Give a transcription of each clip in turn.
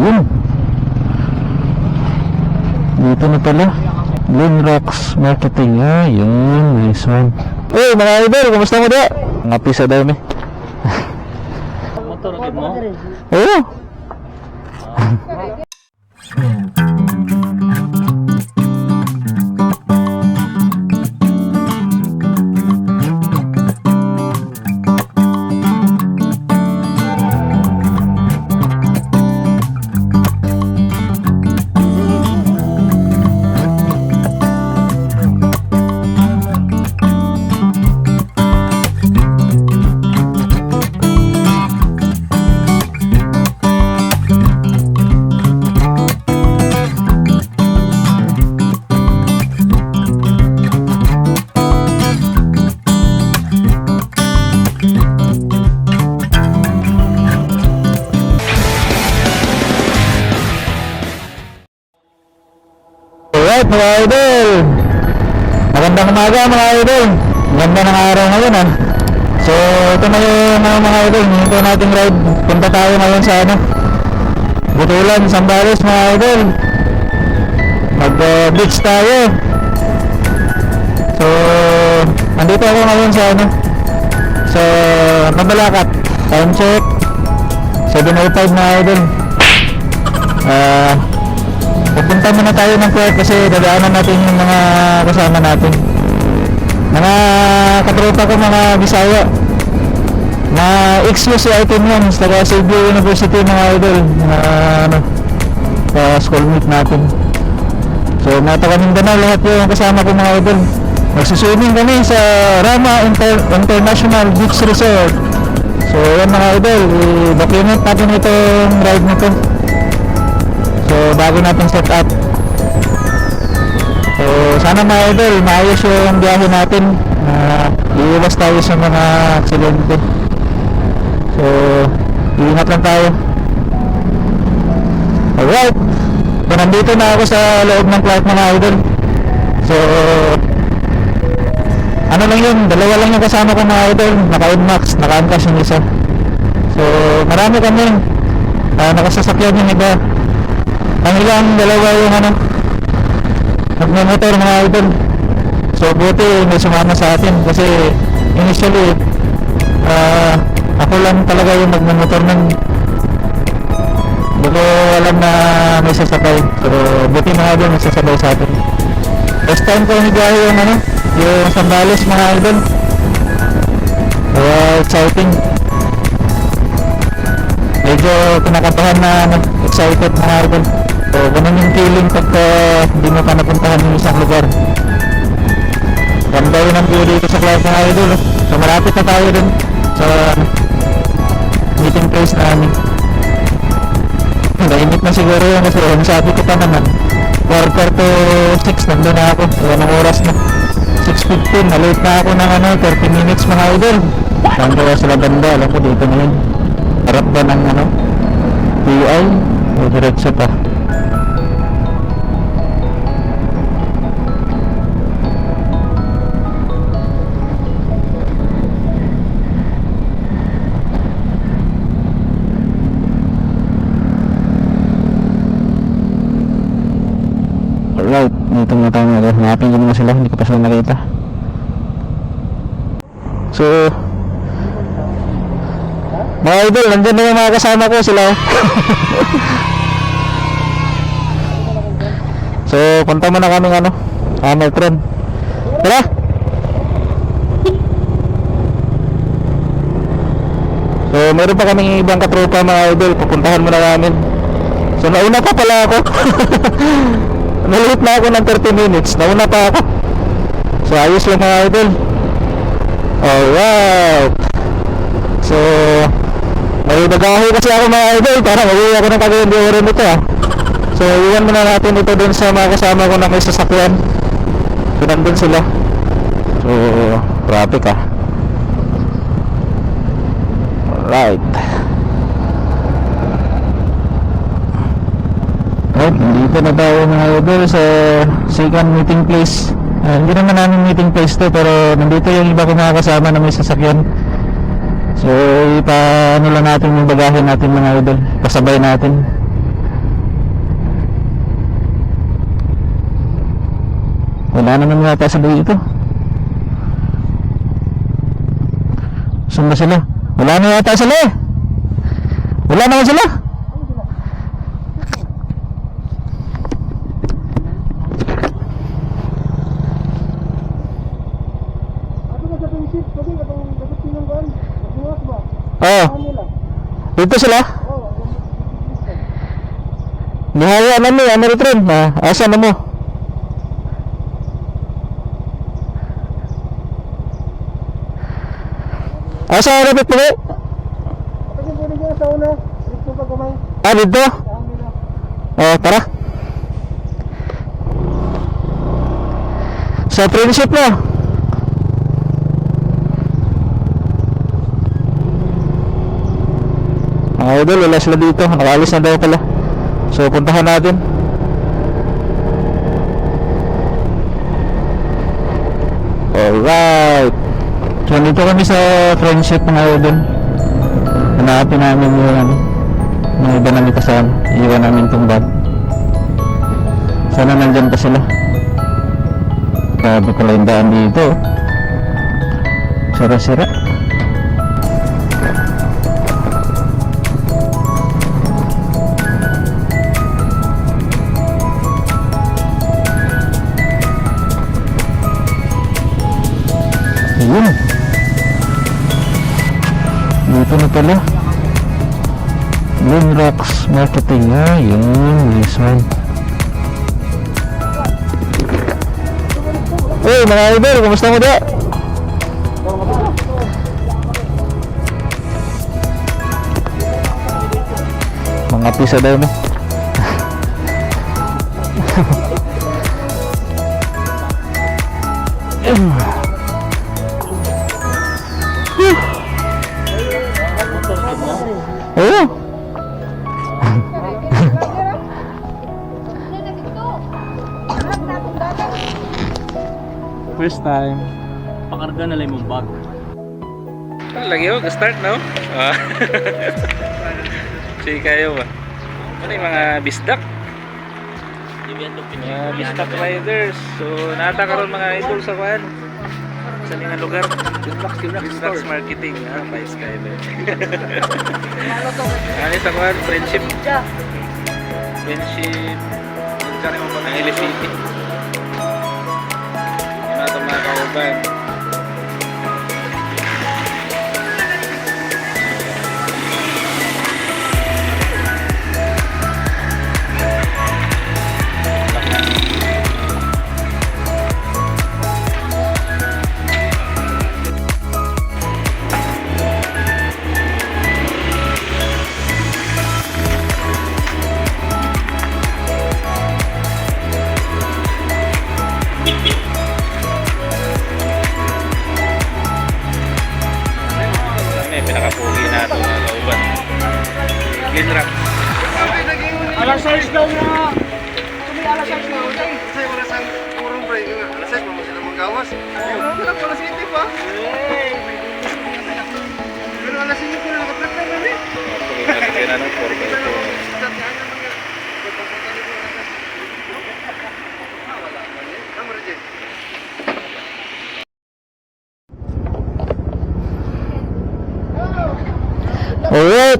Ayun. Dito na pala. Glen Rocks Marketing. Ayun. Nice one. Hey, mga idol. Kumusta mo da? Ngapi sa dami. Motor mo? Oo. Mga idol. Magandang umaga mga idol. Ganda ng araw ngayon ah. So ito na yung mga, mga idol. Hinto nating ride. Punta tayo ngayon sa ano Butulan, Sambales mga idol. Mag uh, beach tayo. So Andito ako ngayon sa ano Sa Mabalakat Time check 7.05 mga idol. Ah Pupunta muna tayo ng Kuwait kasi dadaanan natin yung mga kasama natin. Mga katropa ko mga Bisaya. Mga exclusive item yan. Taga Xavier University mga idol. Mga ano, sa schoolmate natin. So mga taga lahat yung kasama ko mga idol. Magsuswimming kami sa Rama Inter- International Beach Resort. So yan mga idol, i-document natin itong ride nito. So bago natin set up. So sana mga idol maayos yung biyahe natin. Na iiwas tayo sa mga aksidente. So ingat lang tayo. Alright. So nandito na ako sa loob ng flight mga idol. So ano lang yun, dalawa lang yung kasama ko mga idol. Naka-inmax, naka-ancash yung isa. So marami kami. Uh, nakasasakyan yung iba ang ilang dalawa yung ano nagmamotor mga idol. So buti may sumama sa atin. Kasi initially ah, ako lang talaga yung nagmamotor nun. Hindi ko alam na may sasabay. So buti mga idol may sasabay sa atin. First time ko nagawa yung ano yung sandales mga idol. Kaya exciting. Medyo kinakabahan na ano, excited mga idol so ganun yung feeling pagka hindi mo pa napuntahan yung isang lugar. Ganda yun ang view dito sa mga idol. So malapit na tayo dun. Sa meeting place namin. Nainit na siguro yun kasi ang sabi ko pa naman quarter to 6 nandun na ako. So anong oras na? 6.15 na-late na ako ng ano 30 minutes mga idol. Saan kaya sila banda? Alam ko dito na yun. Harap ba ng ano? PI o diretso pa sila, hindi ko pa sila nakita. So mga idol, nandyan na yung mga kasama ko sila. So, punta muna kami ano Hamilton Tara! So, meron pa kaming ibang katropa mga idol. Pupuntahan muna namin. So, nauna pa pala ako Nalate na ako ng 30 minutes Nauna pa ako So, ayos lang mga idol Alright So, may nagahi kasi ako mga idol para mag-uwi ako ng Cagayan de Oro nito ah. So, iwan muna natin ito dun sa mga kasama ko na may sasakyan. So, nandun sila. So, traffic ah. Alright. Alright, dito na tayo mga idol sa second meeting place. Uh, hindi naman namin meeting place to pero nandito yung iba kong nakakasama na may sasakyan. So, ipaano lang natin yung bagahe natin mga idol. Pasabay natin. Wala naman nga sa dito. Saan ba sila? Wala na yata sila eh. Wala naman sila. Dito sila. Oo, yung. Nihaya na mo, ano rin ah, Asa na mo? Asa na rin po? Kasi pwede dyan sa una. Dito pa gamay. Ah, dito? Nila? Oh, tara. Sa friendship na. Mga idol, wala sila dito. Nakaalis na daw pala. So, puntahan natin. Alright. So, dito kami sa friendship mga idol. Hanapin namin yung ano, mga iba namin kasama. Iwan namin itong bag. Sana nandyan pa sila. Grabe pala yung daan dito. Sira-sira. Yun. Dito na pala. Moon Rocks Marketing. Ah, yun. This one. Hey, mga idol, kumusta mo da? Mga pisa daw no? Oo. First time. Pakarga na lang yung bag. Lagi ako, start no? Ah. Sige kayo ba? Ano yung mga bisdak? Mga bisdak riders. So, nata karon mga idol sa kwan. Sa mga lugar. Bisdak marketing. Ah, by Skyler. ano sa kwan? Friendship. Friendship. Ang City. Yung mga mga kauban.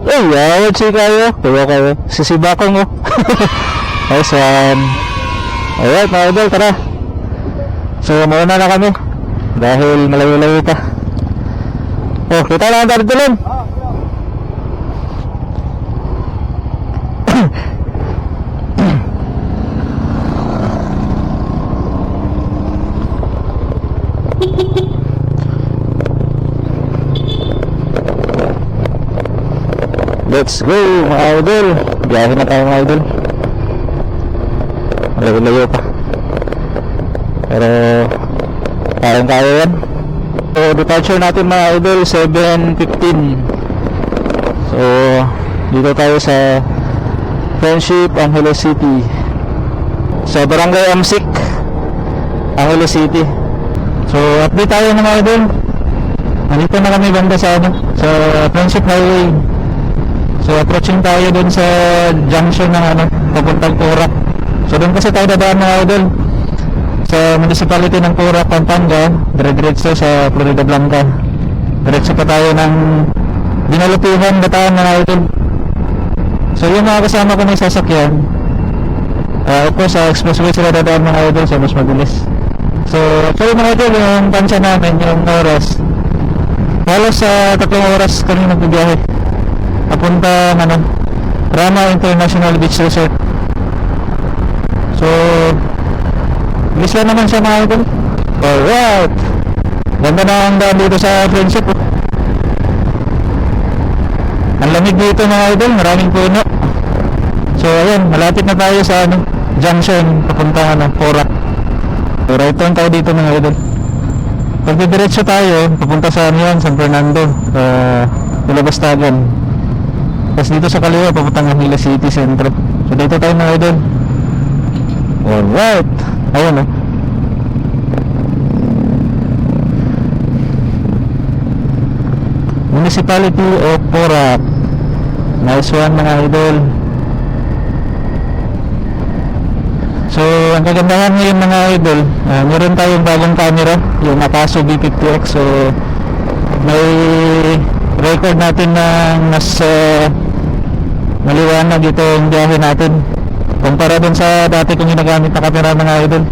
Alright, ay, yawad si kayo. Kaya kayo. Sisiba ko mo. nice one. Alright, mga idol, tara. So, mauna na kami. Dahil malayo-layo pa. Oh, kita lang ang tayo tulon. Let's go mga idol. Biyahe na tayo mga idol. Malayo-layo pa. Pero Parang kaya yan. So departure natin mga idol 7.15 So Dito tayo sa Friendship Angeles City. Sa Barangay Amsik Angeles City. So update tayo mga idol. Nandito na kami banda sa ano Sa Friendship Highway So approaching tayo dun sa junction ng ano, papuntang Turak. So doon kasi tayo dadaan mga idol. sa municipality ng Pura, Pampanga, dire-diretso sa Florida Blanca. Diretso pa tayo ng Dinalupihan, Bataan mga idol. So yung mga kasama ko may sasakyan, uh, of course sa expressway sila dadaan mga idol, so mas mabilis. So actually mga idol, yung tansya namin, yung oras, halos sa tatlong oras kami nagbibiyahe. Papunta, ano, Rama International Beach Resort. So, bilis lang naman siya mga idol. Alright! Ganda na ang daan dito sa friendship. oh. Ang lamig dito mga idol, maraming puno. So ayun, malapit na tayo sa ano, junction papunta ano, Porac. So right turn tayo dito mga idol. Pag diretso tayo, papunta sa ano San Fernando, uh, Ilabastagan. Tapos dito sa kaliwa, papunta ng Manila City Centro. So dito tayo mga idol. Alright! Ayun oh. Municipality of Porac. Nice one mga idol. So, ang kagandahan ngayon mga idol, ah, meron tayong bagong camera, yung Akaso B50X. So, may record natin na mas ah, maliwanag ito yung biyahe natin. Kumpara dun sa dati kong ginagamit na camera mga idol.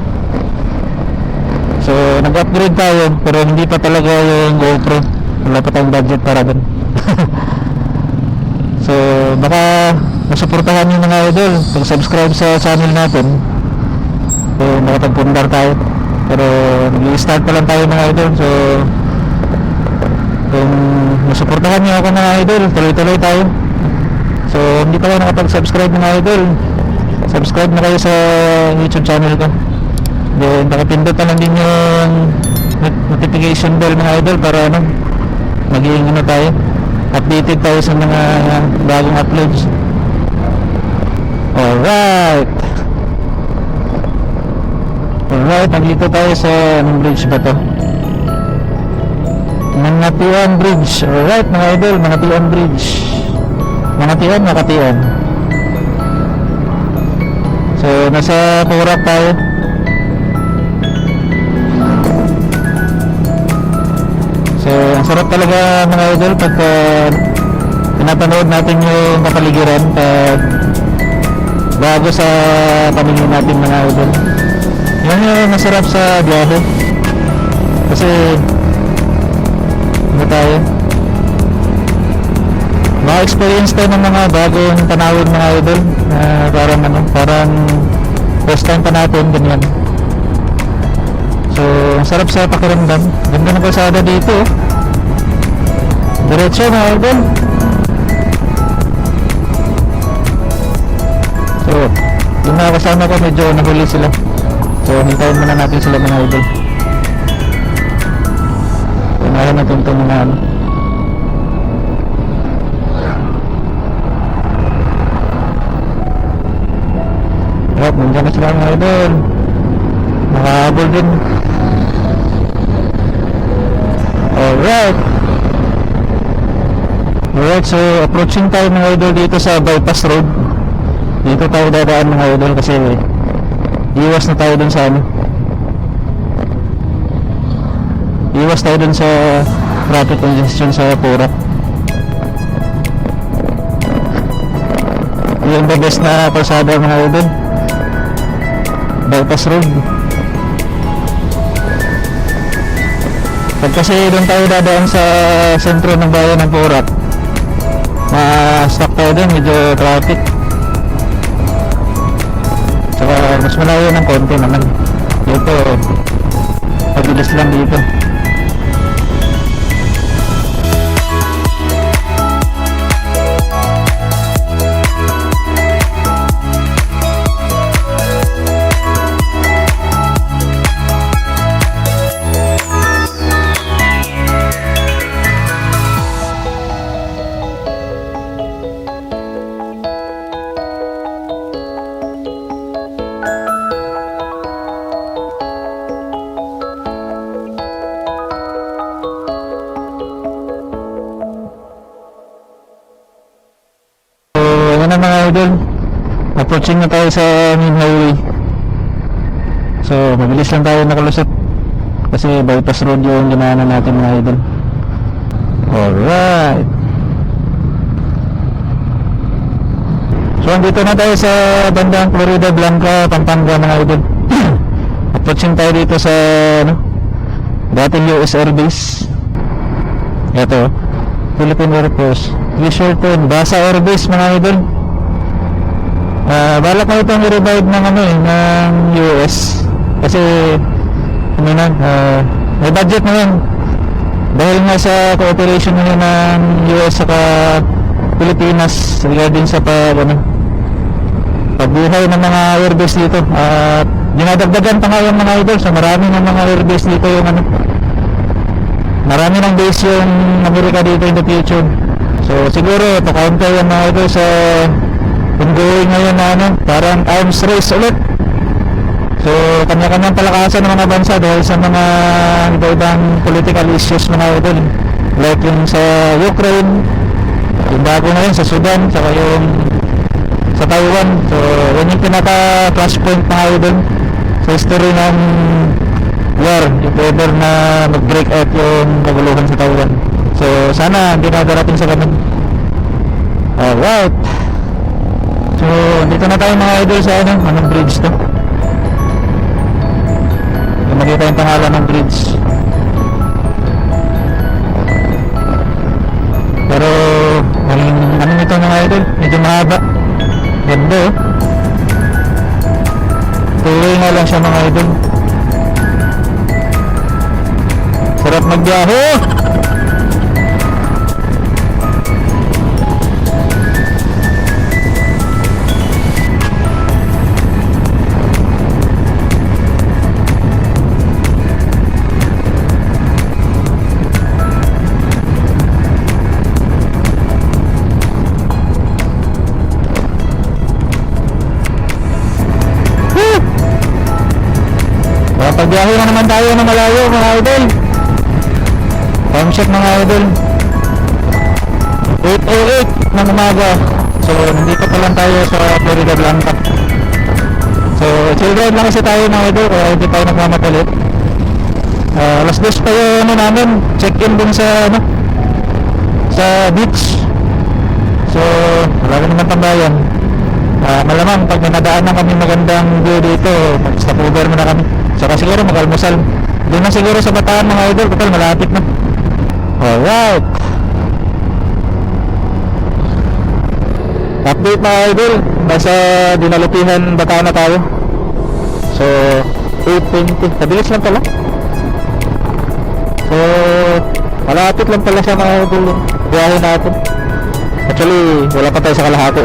So, nag-upgrade tayo, pero hindi pa talaga yung GoPro. Wala pa tayong budget para dun. so, baka masuportahan yung mga idol pag subscribe sa channel natin. So, makapagpundar tayo. Pero, nag-start pa lang tayo mga idol. So, kung masuportahan niyo ako mga idol, tuloy-tuloy tayo. So, hindi pa kayo nakapag-subscribe mga idol. Subscribe na kayo sa YouTube channel ko. Then, pakipindot na lang din yung not- notification bell mga idol para ano, maging ano tayo, updated tayo sa mga bagong uploads. Alright! Alright, nandito tayo sa anong bridge ba to? Mangatian Bridge. Alright mga idol, Mangatian Bridge. Mangatian, Makatian. So, nasa Porac tayo. So, ang sarap talaga mga idol pagka pinapanood natin yung kapaligiran pag bago sa paningin natin mga idol. Yan yung masarap sa biyahe. Kasi tayo? Ma-experience tayo ng mga bagong tanawin mga idol na parang ano, parang first time pa natin ganyan. So, ang sarap sa pakiramdam. Ganda ng kalsada dito. oh. Diretso mga idol. So, yung mga kasama ko medyo nahuli sila. So, hintayin muna natin sila mga idol. Unahan natin ano. Yup, nandiyan na sila mga idol. Nakahabol din. Alright. Alright, so approaching tayo mga idol dito sa bypass road. Dito tayo dadaan mga idol kasi iwas na tayo dun sa ano. Iwas tayo dun sa traffic congestion sa Pura. Yung the best na kalsada mga idol. Bypass road. Pag kasi doon tayo dadaan sa sentro ng bayan ng Porac, ma-stuck tayo doon, medyo traffic. Saka mas malayo ng konti naman. Dito, mabilis lang dito. Approaching na tayo sa main highway. So, mabilis lang tayo nakalusot. Kasi bypass road yung ginaanan natin mga idol. Alright. So, andito na tayo sa bandang Florida Blanca, Pampanga mga idol. Approaching tayo dito sa ano, dating US Air Base. Ito, Philippine Air Force. Fisherton, Basa Air Base mga idol. Ah, balak na itong i-revive ng ano eh, ng US. Kasi, ano na, ah, may budget na yun. Dahil nga sa cooperation yun ng US saka Pilipinas regarding sa pag, ano, pagbuhay ng mga airbase dito. At dinadagdagan pa nga yung mga idol sa marami ng mga airbase dito yung ano, marami ng base yung Amerika dito in the future. So siguro pa-counter yung mga idol sa ongoing ngayon na ano, parang arms race ulit. So kanya-kanyang palakasan ng mga bansa dahil sa mga iba-ibang political issues mga idol. Like yung sa Ukraine, yung bago ngayon sa Sudan, saka yung sa Taiwan. So yun yung pinaka-flashpoint mga idol sa history ng war if ever na mag-break out yung kaguluhan sa Taiwan. So, sana hindi na darating sa ganun. Alright. So, dito na tayo mga idol sa ano, anong bridge to. Yung makita yung pangalan ng bridge. Pero, ang ano nito mga idol, medyo mahaba. Ganda oh. Tuloy nga lang siya mga idol. Sarap magbiyahe. Pagbiyahe na naman tayo na malayo mga idol. Time check mga idol. 8.08 ng umaga. So nandito pa lang tayo sa Florida Blanca. So chill lang kasi tayo mga idol Kaya hindi tayo nagmamadali. Uh, Alas dos pa yung ano namin Check in dun sa ano Sa beach. So wala naman tambayan. Uh, Malamang pag may nadaanan kami magandang view dito Stop over muna kami Saka siguro mag-almusal Doon na siguro sa Bataan mga idol Total malapit na Alright. Update mga idol. Nasa Dinalupihan, Bataan na tayo. So, 8.20. Kabilis lang pala. So, malapit lang pala siya mga idol. Biyahe natin. Actually, wala pa tayo sa kalahati.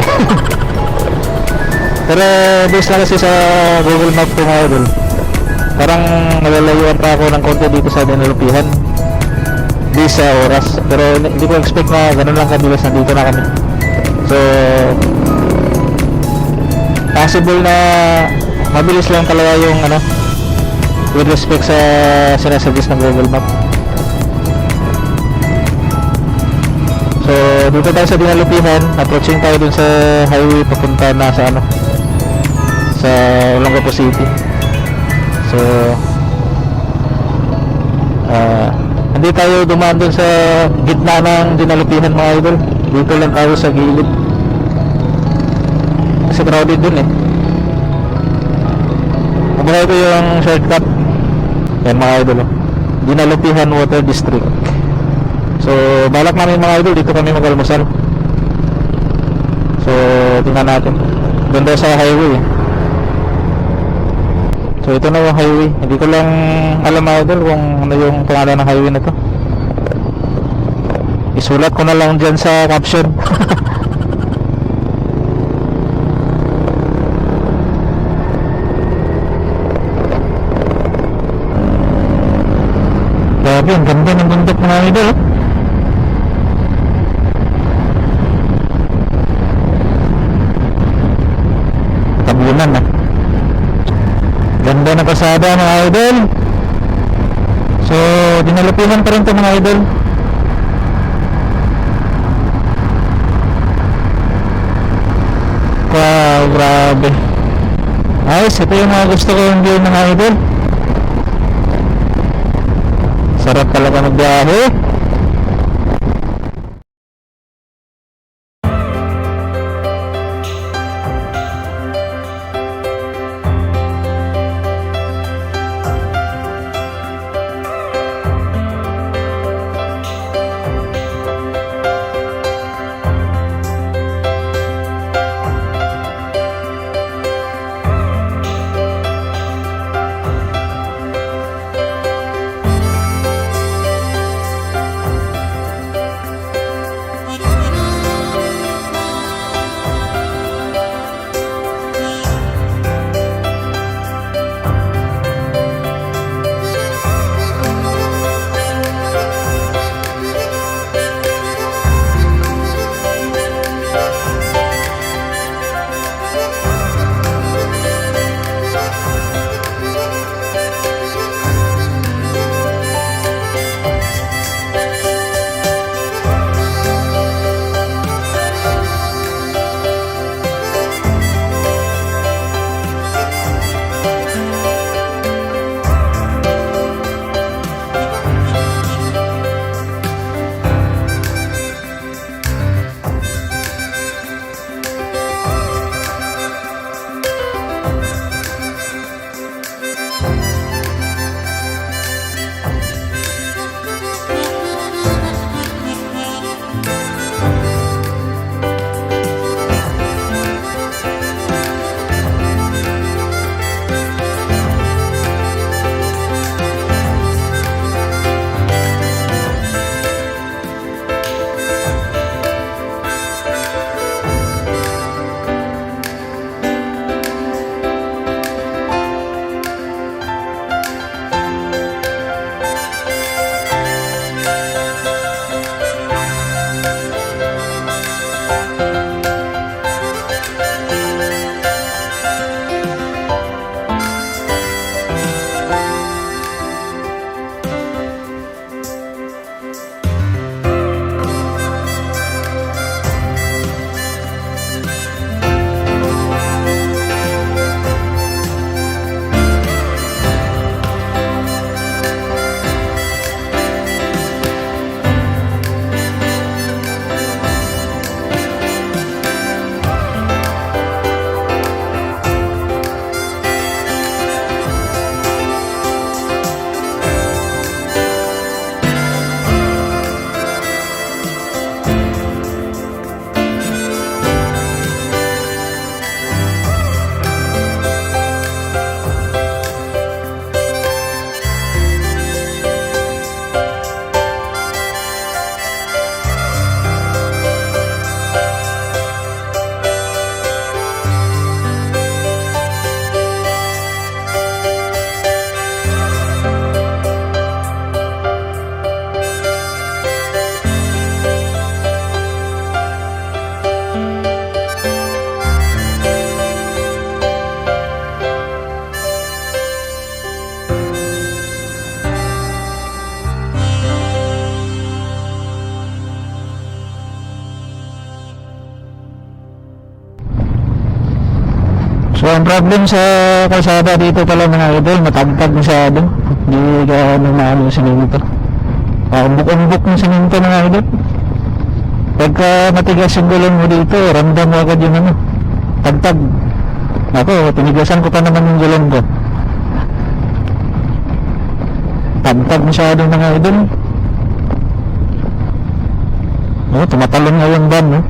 Pero, based lang kasi sa Google Map mga idol. Parang nalalayuan pa ako ng konti dito sa Dinalupihan. Di sa oras. Pero hindi ko expect na ganun lang kabilis. Nandito na kami. So possible na mabilis lang talaga yung ano with respect sa sinasuggest ng Google Map. So dito tayo sa Dinalupihan. Approaching tayo dun sa highway papunta na sa ano sa Olongapo City so ah hindi tayo dumaan dun sa gitna ng dinalupihan mga idol. Dito lang tayo sa gilid. Kasi crowded dun eh. Kumbaga ito yung shortcut. Yan mga idol oh. dinalupihan water district. So balak namin mga idol dito kami mag-almusal. So tingnan natin. Doon sa highway eh. So ito na yung highway. Hindi ko lang alam idol kung ano yung pangalan ng highway na to. Isulat ko na lang dyan sa caption. Grabe, ang ganda ng bundok mga idol. oh. Tabunan na. Ganda na pasada mga idol. So, dinalupihan pa rin to mga idol. Wow, grabe. Ayos, ito yung mga gusto ko yung view mga idol. Sarap talaga magbiyahe. Ang problem sa kalsada dito pala mga idol, matagtag masyado. Hindi ka ano maano yung siminto. Paumbok-umbok ng siminto mga idol. Pagka matigas yung gulong mo dito, ramdam mo agad yung ano, tagtag. Ako, tinigasan ko pa naman yung gulong ko. Tagtag masyado mga idol. Oh, tumatalon nga yung van, no?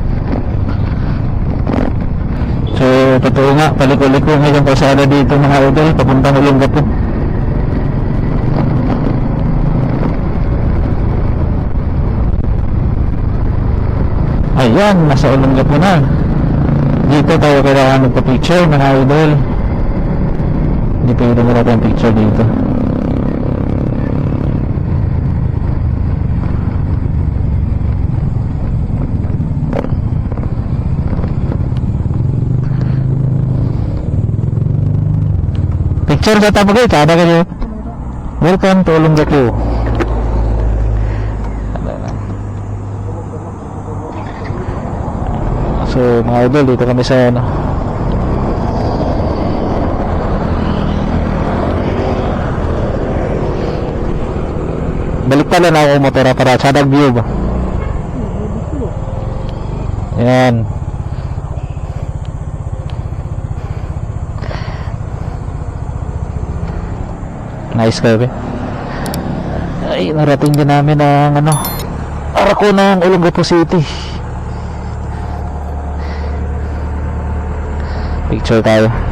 So, totoo nga, paliko-liko nga yung kalsada dito mga idol, papuntang Olongapo. Ayan, nasa Olongapo na. Dito tayo kailangan magpa-picture mga idol. Hindi pwede mo natin picture dito. lecture kata pagay ada kayo. Welcome to Olunga Crew so mga idol dito kami sa ano balik pala na ako motora para sa Dagbio ba yan. Nice kayo, Ay, narating din namin ang ano, Arako ng Olongapo City. Picture tayo.